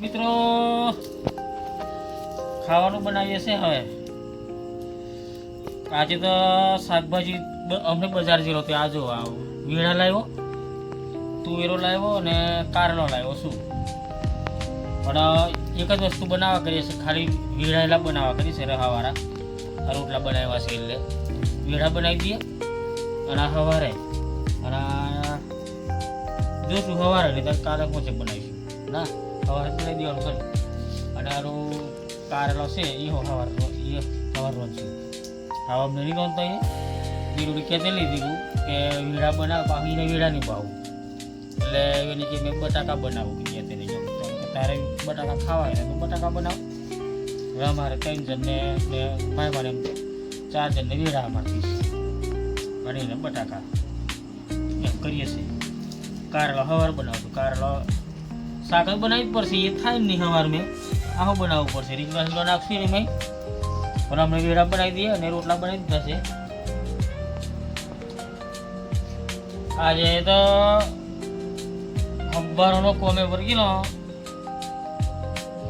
મિત્રો, ખાવાનું બનાવીએ છે હવે. આજે તો શાકભાજી અમને બજાર જેલો ત્યાં આ જો, આ વીણા લાવ્યો, તુવેરો લાવ્યો અને કારલો લાવ્યો, શું? પણ એક જ વસ્તુ બનાવવા કરીએ છીએ. ખાલી વીણાયેલા બનાવવા કરીએ છીએ, રહાવાળા. રોટલા બનાવ્યા છે એટલે. વીણા બનાવી દઈએ અને સવારે અને જોશું સવારે નહીં કાલે પહોંચે બનાવીશું. ના? સવારે બનાવી દેવાનું છે અને આરું કારેલો છે એ સવારનો એ સવારનો છે. હવે અમને નહીં નોંધતા એ કહેતે લઈ દીધું કે વીડા બનાવ પાછી એને વીડા નહીં ભાવું. એટલે એની કે મેં બટાકા બનાવું, કે કે તારે બટાકા ખાવા ને તો બટાકા બનાવ. હવે અમારે ત્રણ જણને ને ભાઈ મારે એમ ચાર જણને વીડા અમારથી બનીને બટાકા. એમ કરીએ છીએ. કારેલો સવાર બનાવતું કારેલો જ બનાવવી પડશે, એ થાય નહીં સવાર મેં. આહો બનાવવું પડશે, રીંગણા રીંગણા નાખશું ને મેં. પણ આપણે વેડા બનાવી દઈએ અને રોટલા બનાવી દીધા છે. આજે તો હંભારોનો કોમે વર્ગીનો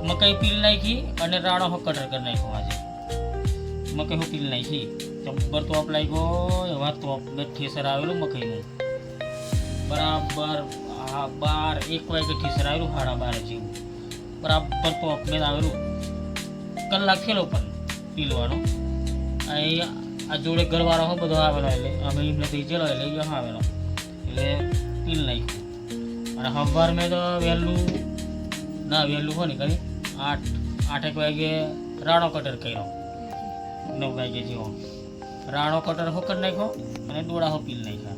મકાઈ પીલ નાખી અને રાડો હો કટર કરી નાખ્યો આજે. મકાઈ હું પીલ નાખી. જબ્બર તોપ લાગ્યો, એવા તોપ ઠેસર આવેલું મકાઈનું. બરાબર. આ બાર, એક વાગે આવ્યું સાડા બાર જેવું. બરાબર તો મેં આવેલું કલાક થયેલો પણ પીલવાનો. અહીં આ જોડે ઘરવાળો હો, બધો આવેલો એટલે અમે એમને ગયેલો એટલે એ આવેલો. એટલે પીલ નાખ્યું. અને સવાર મેં તો વહેલું, ના, વહેલું હોય ને કરી આઠ, આઠેક વાગે રાણો કટર કર્યો. નવ વાગે જેવો. રાણો કટર હો કરી નાખ્યો અને ડોળા હો પીલ નાખ્યા.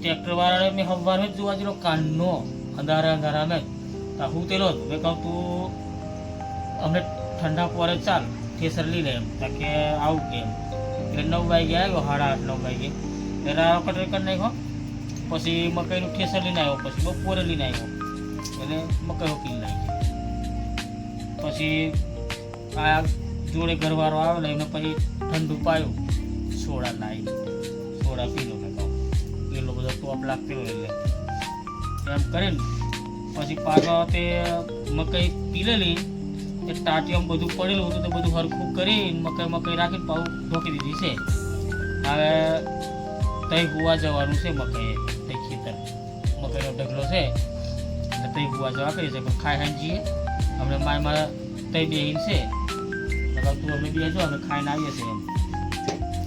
ટ્રેક્ટર વાળાને મેં હવાર જ જોવા જેલો કાનનો અંધારા અંધારા મેં તો હું તેલો મેં કહું તું, અમને ઠંડા પોરે ચાલ ઠેસર લઈ લે. એમ. કે, આવું કે એમ. એટલે નવ વાગે આવ્યો, સાડા આઠ, નવ વાગે. એટલે રાણો કટર કરી નાખ્યો. પછી મકાઈનું ઠેસર લઈને આવ્યો, પછી બપોરે લઈને આવ્યો. એટલે મકાઈ હોકી નાખી. પછી આ જોડે ઘરવાળો આવ્યો ને એમને પછી ઠંડુ પાયું. સોડા લાવી સોડા પીલો બધો હોય એટલે. એમ કરીને પછી પાછો તે મકાઈ પીલેલી એ ટાટિયામાં બધું પડેલું હતું તે બધું હરખું કરીને મકાઈ મકાઈ રાખીને પાઉં ઢોકી દીધી છે. હવે તઈ ગુવા જવાનું છે મકાઈ તઈ ખેતર. મકાઈનો ઢગલો છે. એટલે તઈ ગુવા જવા કરી છે, પણ ખાઈ ખાઈ જઈએ. અમને માયમાં તઈ બેહીન છે. તું અમે બે જો, અમે ખાઈને આવીએ છીએ એમ.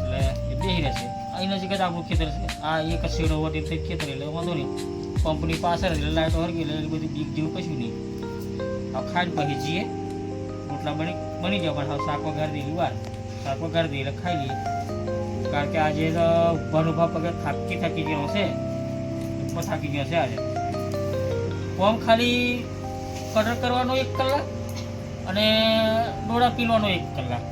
એટલે એ બેહી રહેશે. અહીં નજીક જ આપણું ખેતર છે. આ એક શેડો વટ એટલે ખેતર એટલે વાંધો નહીં. કંપની જ એટલે લાઈટો હરગી એટલે બધું બીક જેવું કશું નહીં. આ ખાઈને પછી જઈએ રોટલા બની બની જાય પણ શાક વઘારી દઈએ વાર. શાક વઘારી દઈએ એટલે ખાઈ લઈએ. કારણ કે આજે તો ઉભાનો ભાવ પગે થાકી થાકી ગયો છે. ઉપર થાકી ગયો છે આજે. કોમ ખાલી કટર કરવાનો એક કલાક અને ડોળા પીવાનો એક કલાક.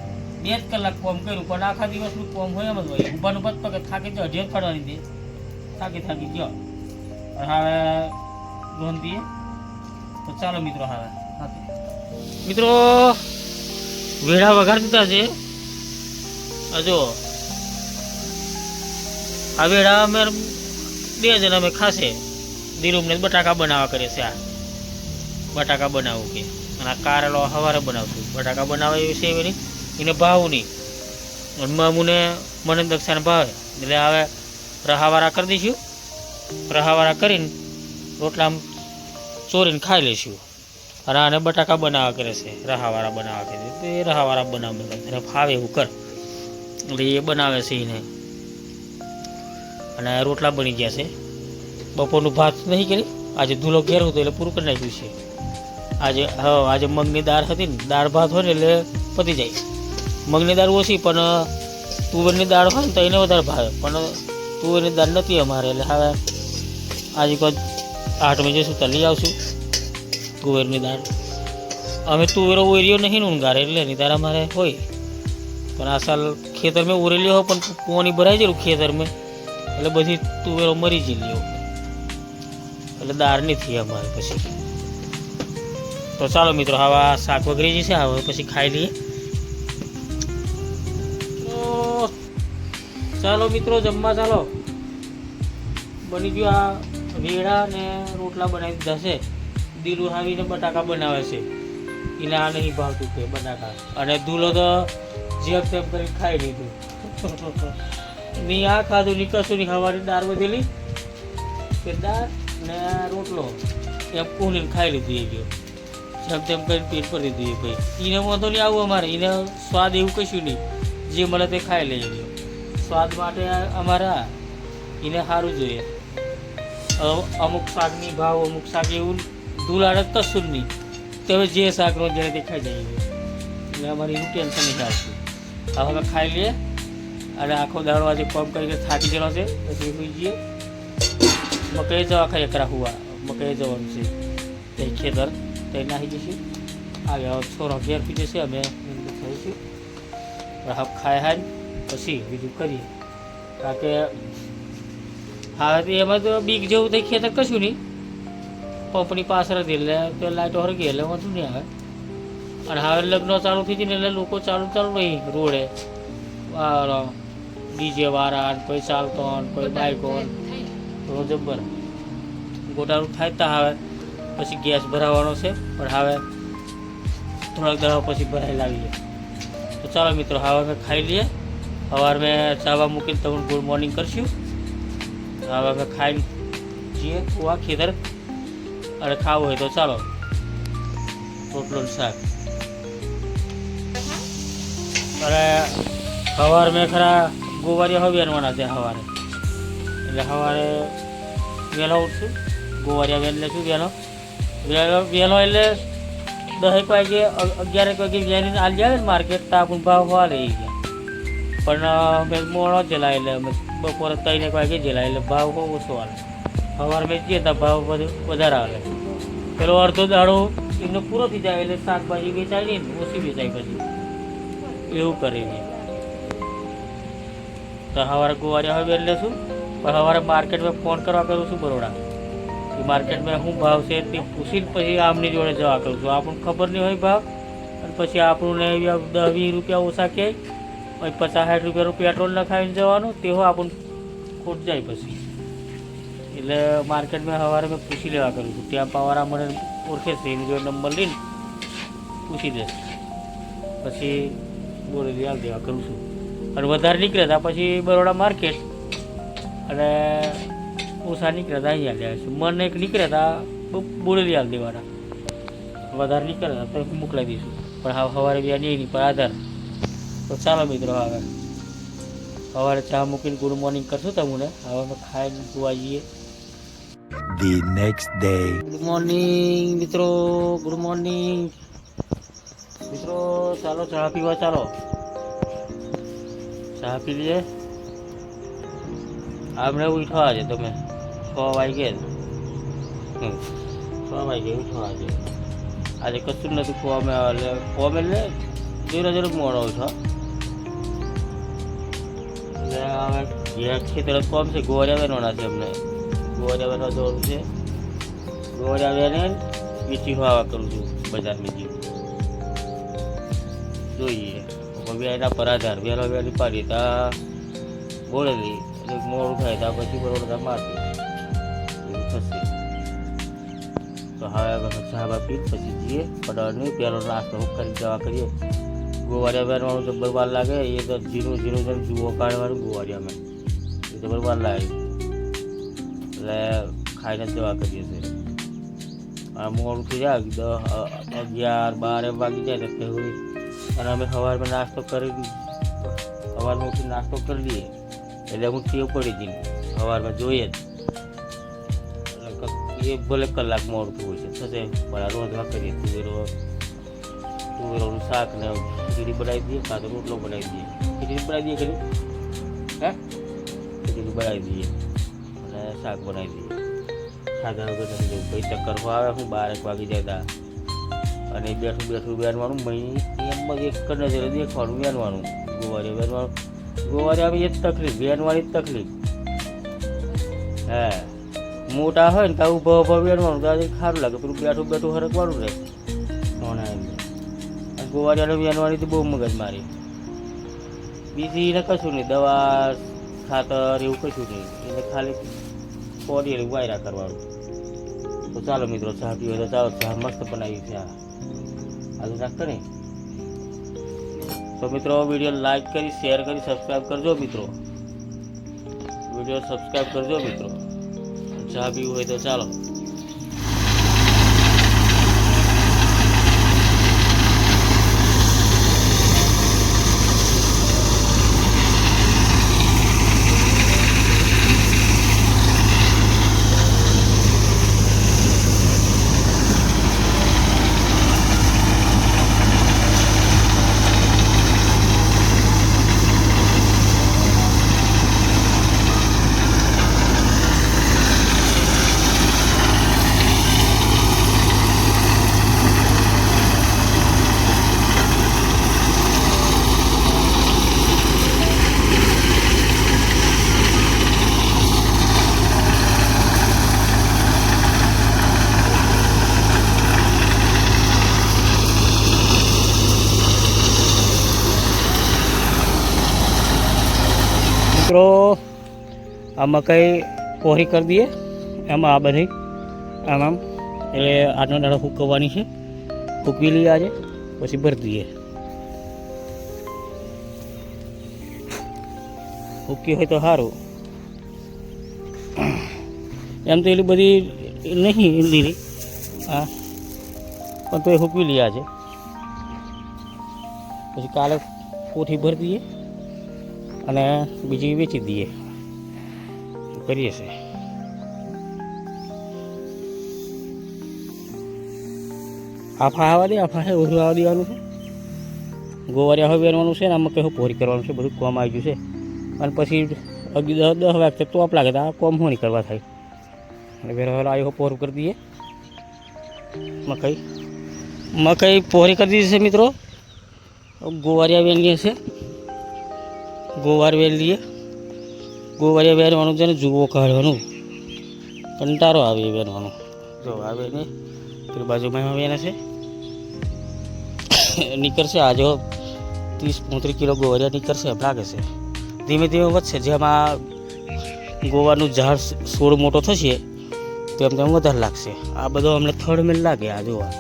બે જ કલાક કોમ કર્યું, પણ આખા દિવસનું કોમ હોય એમ જ હોય. ઉભાનું પગ પગે થાકી ગયો ઢેર પડવાની દે થાકી થાકી ગયો. હવે નોંધીએ તો ચાલો મિત્રો હવે મિત્રો વેળા વઘાર દીધા છે. જો આ વેળા અમે બે જણ અમે ખાશે. દીરુમને બટાકા બનાવવા કરીએ છે આ. બટાકા બનાવું કે. અને આ કારેલો સવારે બનાવશું. બટાકા બનાવે એવી છે એવી નહીં. એને ભાવ નહીં. મામુને મને દક્ષાને ભાવે. એટલે હવે રહાવાળા કરી દઈશું. રહાવાળા કરીને રોટલા ચોરીને ખાઈ લઈશું. અને આને બટાકા બનાવવા કરે છે. રહાવાળા બનાવવા કરે તો એ રહાવાળા બનાવે એને ફાવે એવું કર. એટલે એ બનાવે છે એને. અને રોટલા બની ગયા છે. બપોરનું ભાત નહીં કરી. આજે ધૂલો ઘેર હતો એટલે પૂરું કરી નાખ્યું છે. આજે હા આજે મગની દાળ હતી ને, દાળ ભાત હોય ને એટલે પતી જાય મગની દાળ ઓછી, પણ તુવેરની દાળ હોય ને તો એને વધારે ભાવે. પણ તુવેરની દાળ નથી અમારે, એટલે હવે આજે કોઈ આઠ જઈશું શું તલી આવશું, તુવેરની દાળ. અમે તુવેરો ઓરિયો નહીં ઊંઘારે, એટલે એની દાળ અમારે હોય. પણ આ સાલ ખેતર મેં ઉરેલી હોય, પણ પોણી ભરાઈ ગયેલું ખેતર મેં એટલે બધી તુવેરો મરી ગયેલી એટલે દાળ નથી અમારે પછી. તો ચાલો મિત્રો, હવે શાક શાક વગરી જશે હવે પછી ખાઈ લઈએ. ચાલો મિત્રો, જમવા ચાલો. બની ગયું આ વેડા ને રોટલા બનાવી દીધા છે દીલું હાવીને બટાકા બનાવે છે. એને આ નહીં ભાવતું કે બટાકા. અને દૂલો તો જેમ તેમ કરી ખાઈ લીધું. ની આ ખાધું, ની કશું ની ખાવાની દાળ વધેલી. કે દાળ ને રોટલો. એમ કુલીને ખાઈ લીધી એ ગયો. જેમ તેમ કરીને પેટ ભરી દીધી ભાઈ. એને વાંધો નહીં આવું અમારે. એને સ્વાદ એવું કશું નહીં. જે મળે તે ખાઈ લઈ ગયો. સ્વાદ માટે અમારા એને સારું જોઈએ. અમુક શાકની ભાવ, અમુક શાક એવું દુલાડે કશું નહીં. તો હવે જે શાક રોજ જેને તે ખાઈ જઈએ એટલે અમારે એનું ટેન્શન નહીં આવતું હવે ખાઈ લઈએ. અને આખો દાડો આજે કોમ કરીને થાકી ગયેલો છે. પછી સુઈ જઈએ. મકઈ જવા ખાઈ એકરા હુવા. મકઈ જવાનું છે. તે ખેતર. તે નાહી જશે હવે છોરો ઘેર પી જશે અમે થઈશું. પણ હવે ખાઈ હાય પછી બીજું કરીએ. કારણ કે તો એમાં તો બીક જેવું થઈ ખેતર કશું નહીં. પંપની પાછળ હતી એટલે તો લાઈટો હરગી એટલે વાંધો નહીં આવે. અને હવે લગ્ન ચાલુ થઈ ને એટલે લોકો ચાલુ ચાલુ નહીં રોડે. ડીજે વાળા કોઈ ચાલતો કોઈ બાઈકો તો જબ્બર. ગોટાળું થાય તા હવે પછી ગેસ ભરાવાનો છે. પણ હવે થોડાક દડા પછી ભરાઈ લાવીએ. તો ચાલો મિત્રો, હવે અમે ખાઈ લઈએ. સવાર મેં ચાવા મૂકીને તમને ગુડ મોર્નિંગ કરશું. હવે અમે ખાઈને જઈએ કુવા ખેતર. અને ખાવું હોય તો ચાલો. રોટલો શાક. અને સવાર મેં ખરા ગોવારિયા હવે વેનવાના છે સવારે. એટલે સવારે વહેલો ઉઠશું. ગોવારિયા વેન લેશું વહેલો વહેલો વહેલો એટલે દસેક વાગે અગિયારેક વાગે વેનીને આલી જાય ને માર્કેટ, તાપ ભાવ હોવા લઈ ગયા પણ અમે મોડો જેલા એટલે બપોરે ત્રણ એક વાગે જેલા એટલે ભાવ બહુ ઓછો આવે. સવારે વેચીએ તો ભાવ બધું વધારે આવે. પેલો અડધો દાડો એમનો પૂરો થઈ જાય એટલે શાકભાજી વેચાય ને ઓછી વેચાય પછી. એવું કરીને. તો સવારે ગુવારે હવે બેન લેશું પણ સવારે માર્કેટમાં ફોન કરવા કરું છું બરોડા. કે માર્કેટમાં શું ભાવ છે તે પૂછીને પછી આમની જોડે જવા કરું છું. આપણને ખબર નહીં હોય ભાવ. અને પછી આપણને દસ વીસ રૂપિયા ઓછા કહે. પછી પચાસ સાઠ રૂપિયાનું પેટ્રોલ નખાવીને જવાનું તેઓ આપણને ખોટ જાય પછી. એટલે માર્કેટમાં સવારે મેં પૂછી લેવા કરું છું ત્યાં પાવાળા મને ઓળખે છે, એની જોડે નંબર લઈને પૂછી દે. પછી બોરેલી આવી દેવા કરું છું. અને વધારે નીકળે તા, પછી બરોડા માર્કેટ અને ઓછા નીકળે તા, અહીંયા લેવા છે. મન એક નીકળે તા બોરેલી આવી દેવાના. વધારે નીકળે તો મોકલાવી દઈશું. પણ હવે બી નહીં પર આધાર. તો ચાલો મિત્રો હવે. સવારે ચા મૂકીને ગુડ મોર્નિંગ કરશું તમને. હવે અમે ખાઈને જોવા જઈએ. The next day good morning મિત્રો ગુડ મોર્નિંગ. મિત્રો ચાલો ચા પીવા ચાલો. ચા પી લઈએ આપણે ઉઠવા આજે તમે. છ વાગે છ વાગે ઉઠવા આજે આજે કશું નથી એટલે કોમે એટલે જોઈને જરૂર મોડો ઉઠો હવે ઘેર ખેતર કોમ છે ગોળિયા વેનવાના છે અમને. ગોળિયા દોરું છે. ગોળિયા વેને વીછી વાવા કરું છું બજારમાંથી જોઈએ. હવે એના પર આધાર. વહેલો વહેલી પાડી તા બોલેલી એટલે મોડું થાય તા પછી બરોડા મારતી થશે. તો હવે સાહેબ આપી પછી જઈએ. પડાવવાની પહેલો નાસ્તો કરી જવા કરીએ. ગોવારિયા બેનવાનું જબ્બર વાર લાગે. એ તો ઝીણું ઝીણું કરીને જુઓ કાઢવાનું ગોવારિયામાં એ જબ્બર વાર લાગે. એટલે ખાઈને જવા કરીએ છીએ. મોડું થઈ જાય. દસ અગિયાર, બાર એમ વાગી જાય તો પછી અને અમે સવારમાં નાસ્તો કરી સવારમાં ઉઠી નાસ્તો કરી લઈએ એટલે હું ટેવ પડી ગઈ. સવારમાં જોઈએ જ. એ ભલે કલાક મોડું થયું છે. થશે. પણ આ રોજ કરીએ તુવેરો તુવેરોનું શાક ને ખીચડી બનાવી દઈએ, કાં તો રોટલો બનાવી દઈએ. ખીચડી બનાવી દઈએ કરી હે? ખીચડી બનાવી દઈએ અને શાક બનાવી દઈએ. સાદા વગર નથી જવું. ભાઈ ચક્કર આવે, હું બાર એક વાગી જાય અને બેઠું બેઠું બેનવાનું મહી એમ જ એક નજરે દેખવાનું બેનવાનું ગોવારે બેનવાનું ગોવારે આવી એ જ તકલીફ બેનવાની જ તકલીફ. હે. મોટા હોય ને તો ઊભા ઊભા બેનવાનું તો આજે સારું લાગે. પેલું બેઠું બેઠું હરકવાનું રહે. ગોવારિયાને બેનવાની તો બહુ મગજ મારી. બીજી એને કશું નહીં, દવા, ખાતર એવું કશું નહીં. એટલે ખાલી પોડી વાયરા કરવાનું. તો ચાલો મિત્રો, ચા પીવો તો ચાલો ચા મસ્ત બનાવી છે આલુ નાખતો ને તો મિત્રો, વીડિયો લાઈક કરી, શેર કરી સબસ્ક્રાઈબ કરજો મિત્રો. વીડિયો સબસ્ક્રાઈબ કરજો મિત્રો. ચા પીવું હોય તો ચાલો. મિત્રો આ મકાઈ કોહરી કરી દઈએ. એમાં આ બધી આમ આમ, એટલે આનો દાડો સૂકવવાની છે. સૂકવી લઈએ આજે, પછી ભરી દઈએ. સૂકી હોય તો સારું એમ તો એટલી બધી નહીં લીલી હા. પણ તો એ સૂકવી લઈએ આજે. પછી કાલે કોઠી ભરી દઈએ. અને બીજી વેચી દઈએ. કરીએ છે આફા આવવા દે આફા છે, ઓછું આવવા દેવાનું છે. ગોવારિયા હવે વેરવાનું છે ને, આમાં કયું પોરી કરવાનું છે, બધું કોમ આવી ગયું છે. અને પછી અગી દસ દસ વાગે તોપ લાગે, તો આ કોમ હોણી કરવા થાય. અને વેરવાલા આવ્યો પોરું કરી દઈએ. મકાઈ મકાઈ પોરી કરી દીધી છે મિત્રો. ગોવારિયા વેલીએ છે. ગોવાર વેલીએ. ગોવારિયા વેરવાનું છે ને જુઓ કાઢવાનું. કંટારો આવે એ વેરવાનું. જો આવે ને પેલી બાજુમાં વેને છે. નીકળશે આજે ત્રીસ પોત્રીસ કિલો ગોવારિયા નીકળશે એમ લાગે છે. ધીમે ધીમે વધશે. જેમાં ગોવાનું ઝાડ છોડ મોટો થશે, તેમ તેમ વધારે લાગશે. આ બધો અમને થર્ડ મિલ લાગે આ જોવા.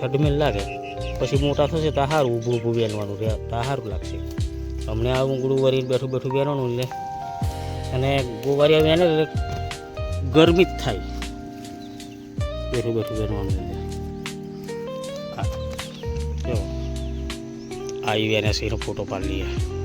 થર્ડ મિલ લાગે. પછી મોટા થશે તો સારું ઊભું ઊભું વેનવાનું રહે તો સારું લાગશે. અમને આ ઊંઘડું વરીને બેઠું બેઠું વેરવાનું એટલે અને ગોવારિયા વેને એટલે ગરમી જ થાય. બેઠું બેઠું વેનવાનું એટલે આ જો. આ વેને છે ફોટો પાડી લઈએ.